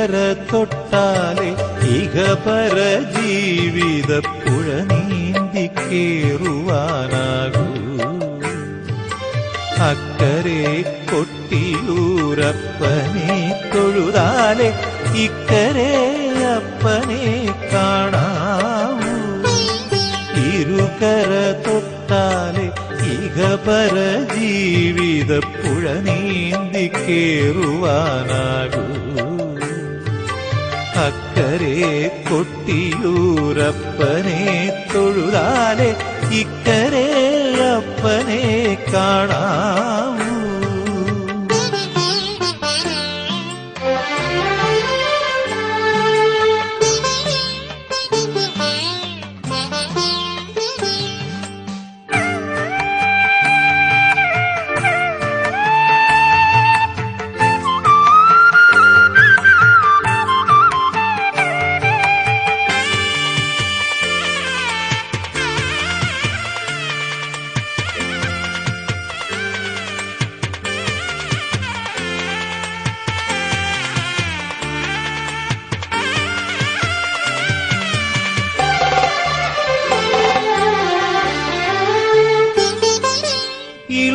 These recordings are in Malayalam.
തൊട്ടാലെ ഇഹപര ജീവിത പുഴ നീന്തി കേറുവാനാകൂ. അക്കരെ കൊട്ടിയൂരപ്പനെ തൊഴുതാലെ ഇക്കരെ അപ്പനെ കാണാവൂ. ഇരുകര തൊട്ടാലെ ഇഹപര ജീവിത പുഴ നീന്തി കേറുവാനാകൂ. അക്കരെ കൊട്ടിയൂരപ്പനെ തൊഴുതാലെ ഇക്കരെ അപ്പനെ കാണാവൂ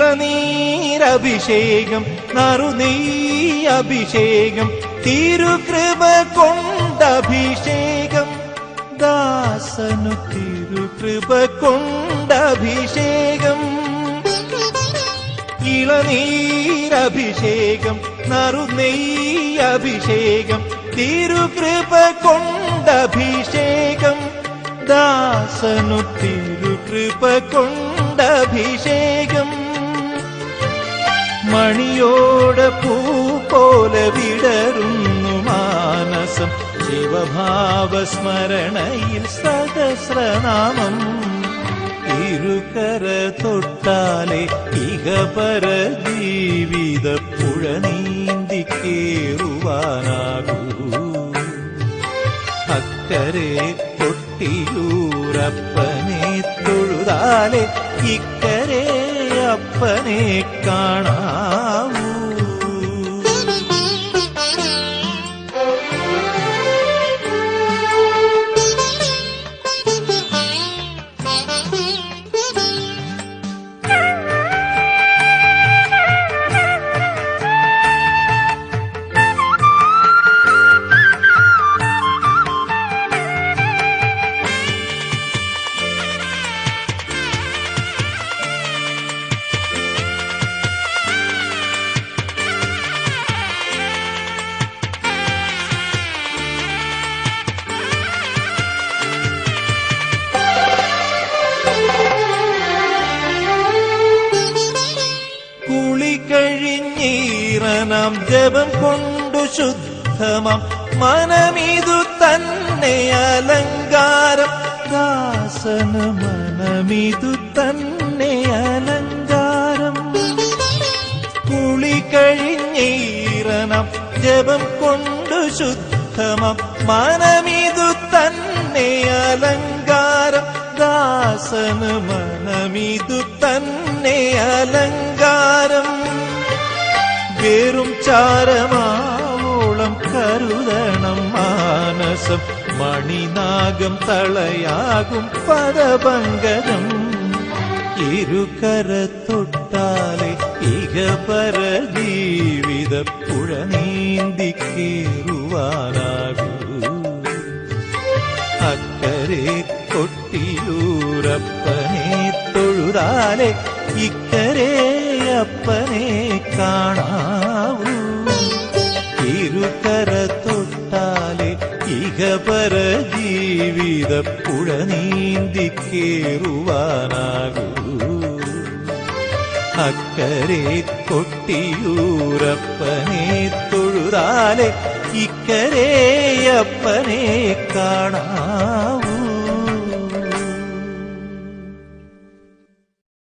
ഇളനീരഭിഷേകം നറുനീ അഭിഷേകം തിരുകൃപ കൊണ്ടഭിഷേകം. ദാസനു തിരുകൃപ കൊണ്ടഭിഷേകം. ഇളനീരഭിഷേകം നറുനീ അഭിഷേകം തിരുകൃപ കൊണ്ടഭിഷേകം. ദാസനു തിരുകൃപ കൊണ്ടഭിഷേകം. മണിയോട് പൂ പോലെ വിടരുന്നു മാനസം. ശിവഭാവസ്മരണയിൽ സഹസ്രനാമം. ഇരുകര തൊട്ടാലെ ഇഹപര ജീവിത പുഴ നീന്തി കേറുവാനാകൂ. അക്കരെ തൊട്ടിയൂരപ്പനെ തൊഴുതാലെ ഇക്കരെ അപ്പനെ കാണാവൂ. കുളി കഴിഞ്ഞീറനാം ജപം കൊണ്ടു ശുദ്ധമാം. മനമിതു തന്നെ അലങ്കാരം. ദാസന മനമിതു തന്നെ അലങ്കാരം. കുളി കഴിഞ്ഞീറണം. ജപം കൊണ്ടു ശുദ്ധമാം. മനമിതു തന്നെ അലങ്കാരം. ദാസന മനമിതു തന്നെ അലങ്കാരം. വെറും ചാരമാവോളം കരുതണം മാനസം. മണിനാഗം തളയാകും പദപങ്കജം. ഇരുകര തൊട്ടാലെ ഇഹപര ജീവിത പുഴ നീന്തി കേറുവാനാകൂ. അക്കരെ കൊട്ടിയൂരപ്പനെ തൊഴുതാലെ ഇക്കരെ അപ്പനെ കാണാവൂ ഇഹപര ജീവിത പുഴ നീന്തി കേറുവാനാകൂ അക്കരെ കൊട്ടിയൂരപ്പനെ തൊഴുതാലെ ഇക്കരേയപ്പനെ കാണാവൂ.